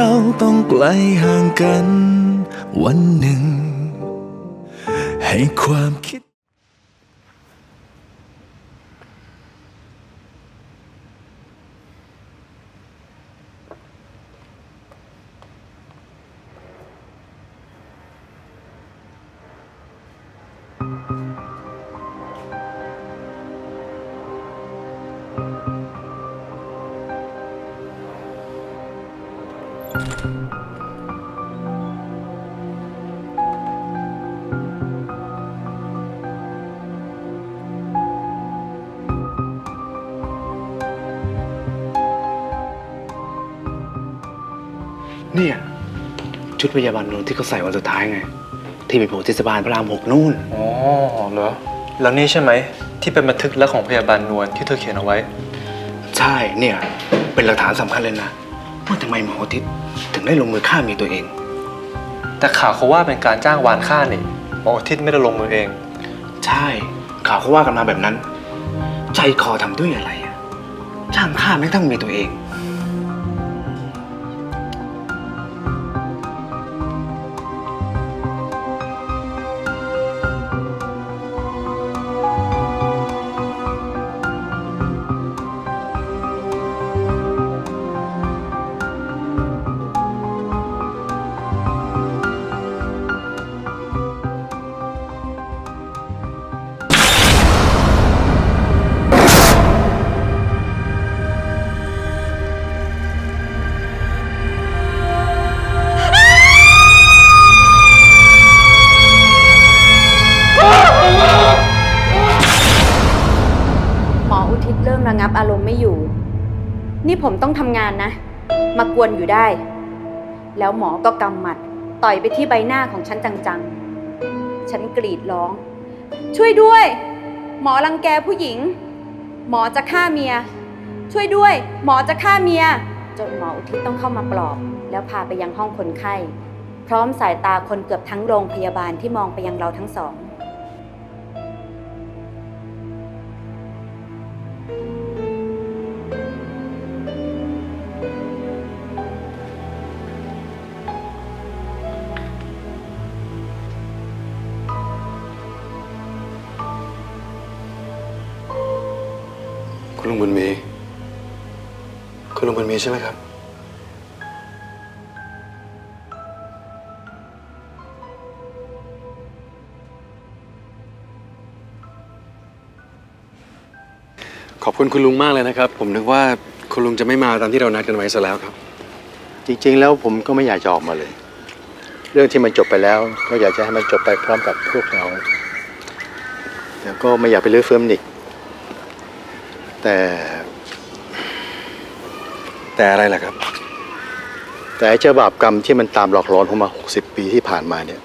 เราต้องไกลห่างกัน วันหนึ่ง ให้ความคิด เนี่ย ชุดพยาบาลนนที่เขาใส่วันสุดท้ายไง ที่ไปโผล่ที่สะพานพระรามหกนู่น อ๋อเหรอ แล้วนี่ใช่ไหม ที่เป็นบันทึกและของพยาบาลนวลที่เธอเขียนเอาไว้ ใช่เนี่ย เป็นหลักฐานสำคัญเลยนะว่าทำไมหมออาทิตย์ถึงได้ลงมือฆ่าเมียตัวเอง แต่ข่าวเขาว่าเป็นการจ้างวานฆ่านี่หมออุทิศไม่ได้ลงมือเอง ใช่ ข่าวเขาว่ากันมาแบบนั้น ใจคอทำด้วยอะไรอะจ้างฆ่าไม่ต้องมีตัวเอง ริ่มระงับอารมณ์ไม่อยู่ นี่ผมต้องทำงานนะ มากวนอยู่ได้ แล้วหมอก็กำหมัด ต่อยไปที่ใบหน้าของฉันจังๆ ฉันกรีดร้อง ช่วยด้วย หมอรังแกผู้หญิง หมอจะฆ่าเมีย ช่วยด้วย หมอจะฆ่าเมีย จนหมออุทิศต้องเข้ามาปลอบ แล้วพาไปยังห้องคนไข้ พร้อมสายตาคนเกือบทั้งโรงพยาบาลที่มองไปยังเราทั้งสอง คุณลุงบุญมี คุณลุงบุญมีใช่ไหมครับ ขอบคุณคุณลุงมากเลยนะครับ ผมนึกว่าคุณลุงจะไม่มาตามที่เรานัดกันไว้ซะแล้วครับ จริงๆ แล้วผมก็ไม่อยากจะออกมาเลย เรื่องที่มันจบไปแล้วก็อยากจะให้มันจบไปพร้อมกับพวกเราแต่ก็ไม่อยากไปลื้อเฟิร์มอีก แต่ แต่อะไรล่ะครับ แต่ไอ้เจ้าบาปกรรมที่มันตามหลอกหลอนผมมา60ปีที่ผ่านมาเนี่ย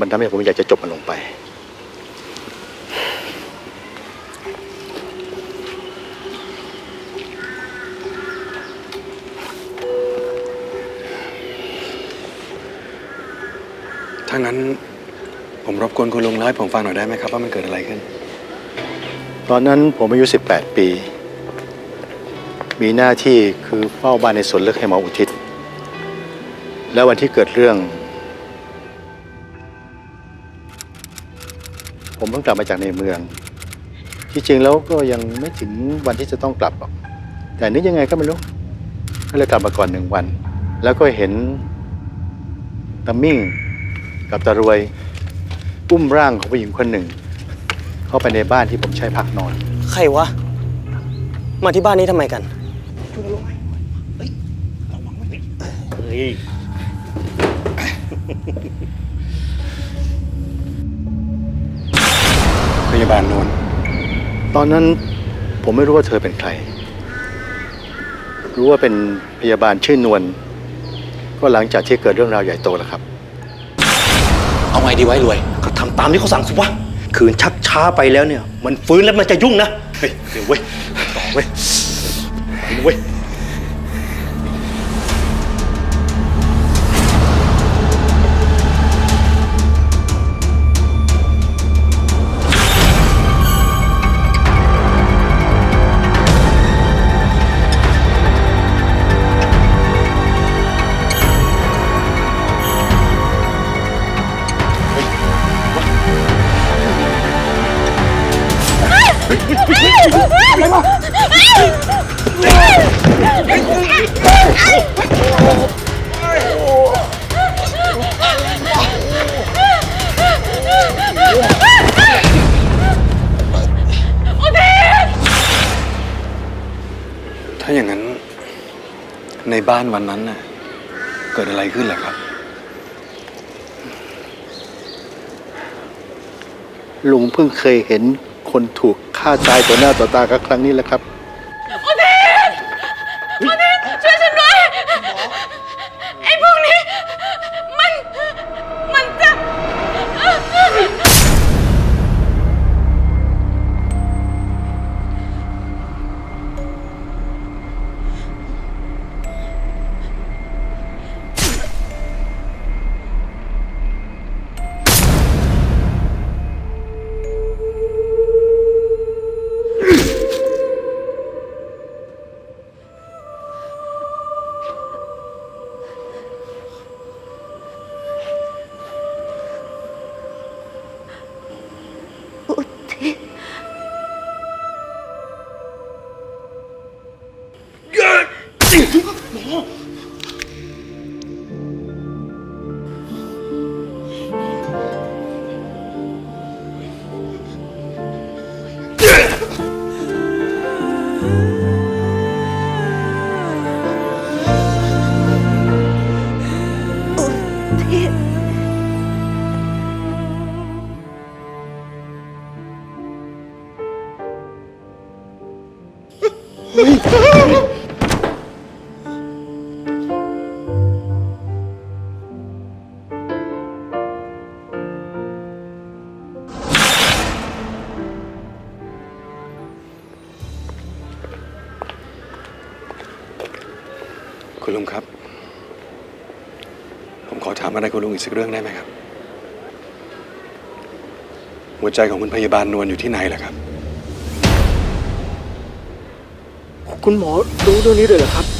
มันทำให้ผมอยากจะจบมันลงไป ถ้างั้นผมรบกวนคุณลุงเล่าให้ผมฟังหน่อยได้ไหมครับว่ามันเกิดอะไรขึ้น ตอนนั้นผมอายุ 18 ปี มีหน้าที่คือเฝ้าบ้านในสวนเลือกให้หมออุทิศ แล้ววันที่เกิดเรื่อง ผมเพิ่งกลับมาจากในเมือง ที่จริงแล้วก็ยังไม่ถึงวันที่จะต้องกลับหรอก แต่นึกยังไงก็ไม่รู้ ก็เลยกลับมาก่อนหนึ่งวัน แล้วก็เห็นตามิ่งกับตารวยอุ้มร่างของผู้หญิงคนหนึ่ง เข้าไปในบ้านที่ผมใช้พักนอน ใครวะ มาที่บ้านนี้ทำไมกันพยาบาลนวลตอนนั้นผมไม่รู้ว่าเธอเป็นใคร รู้ว่าเป็นพยาบาลชื่อนวลก็หลังจากที่เกิดเรื่องราวใหญ่โตแล้วครับ เอาไงดีไว้รวย ก็ทำตามที่เขาสั่งสิวะ คืนชักช้าไปแล้วเนี่ย มันฟื้นแล้วมันจะยุ่งนะ เฮ้ยเดี๋ยวเว้ยต่อเว้ยไปเว้ย ในบ้านวันนั้นน่ะเกิดอะไรขึ้นเหรอครับ ลุงเพิ่งเคยเห็นคนถูกฆ่าตายต่อหน้าต่อตาก็ครั้งนี้แหละครับช่วยฉันด้วยไอ้พวกนี้ มัน มันจะ Ui. คุณลุงครับ ผมขอถามอะไรคุณลุงอีกสักเรื่องได้ไหมครับ หัวใจของคุณพยาบาลนวลอยู่ที่ไหนล่ะครับ คุณหมอรู้เรื่องนี้เลยเหรอครับครับ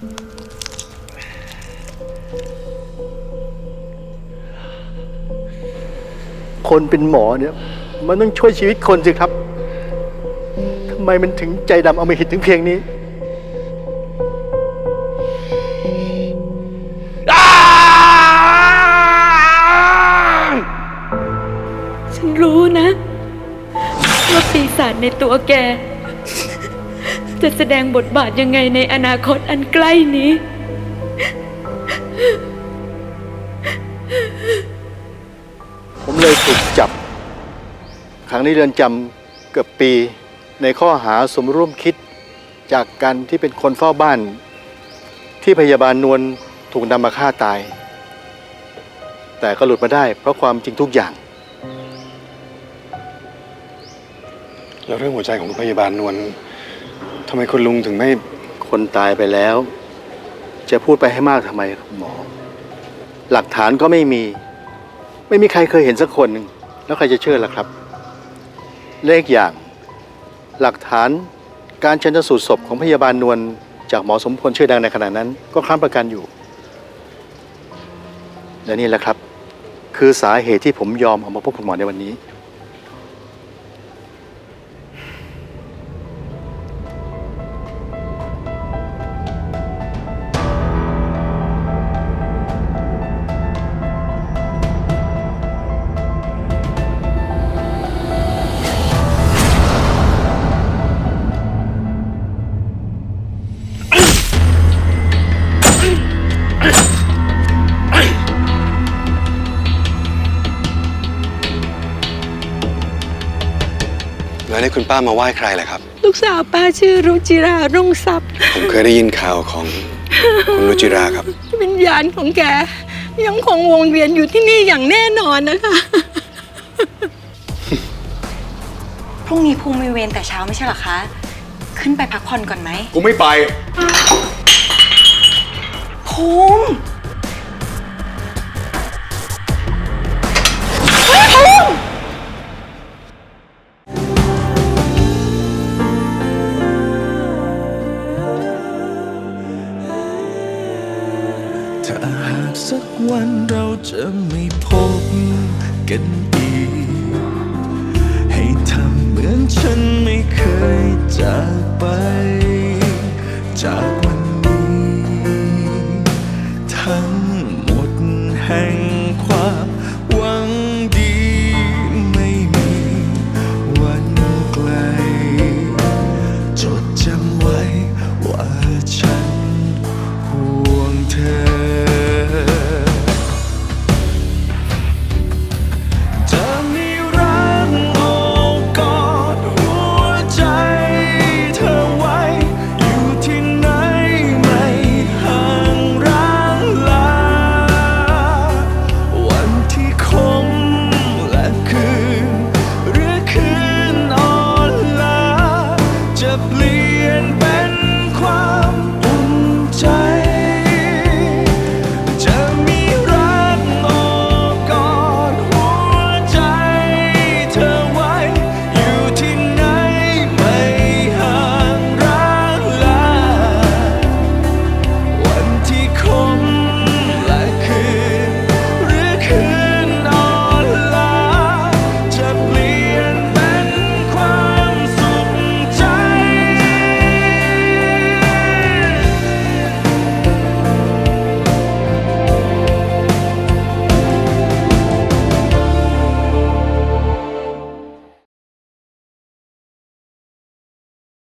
คนเป็นหมอเนี่ย มันต้องช่วยชีวิตคนสิครับทำไมมันถึงใจดำเอามาหิดถึงเพียงนี้ ฉันรู้นะ ว่าปีศาจในตัวแก จะแสดงบทบาทยังไงในอนาคตอันใกล้นี้ ผมเลยถูกจับขังในเรือนจำเกือบปี ในข้อหาสมร่วมคิดจากการที่เป็นคนเฝ้าบ้าน ที่พยาบาลนวลถูกนำมาฆ่าตาย แต่ก็หลุดมาได้เพราะความจริงทุกอย่าง แล้วเรื่องหัวใจของคุณพยาบาลนวล ทำไมคุณลุงถึงไม่ คนตายไปแล้ว จะพูดไปให้มากทำไมครับหมอ หลักฐานก็ไม่มี ไม่มีใครเคยเห็นสักคนหนึ่งแล้วใครจะเชื่อล่ะครับ เลขอย่าง หลักฐานการชันสูตรศพของพยาบาลนวลจากหมอสมพลชื่อดังในขณะนั้น ก็ค้ำประกันอยู่ และนี่แหละครับ คือสาเหตุที่ผมยอมออกมาพบคุณหมอในวันนี้ แล้วนี่คุณป้ามาไหว้ใครล่ะครับ ลูกสาวป้าชื่อรุจิรารุ่งทรัพย์ ผมเคยได้ยินข่าวของคุณรุจิราครับ วิญญาณของแก ยังคงวงเวียนอยู่ที่นี่อย่างแน่นอนนะคะรุ่งนี้ภูมิมีเวรแต่เช้าไม่ใช่เหรอคะ ขึ้นไปพักผ่อนก่อนไหม กูไม่ไป ภูมิ จะไม่พบกันอีก ให้ทำเหมือนฉันไม่เคยจากไป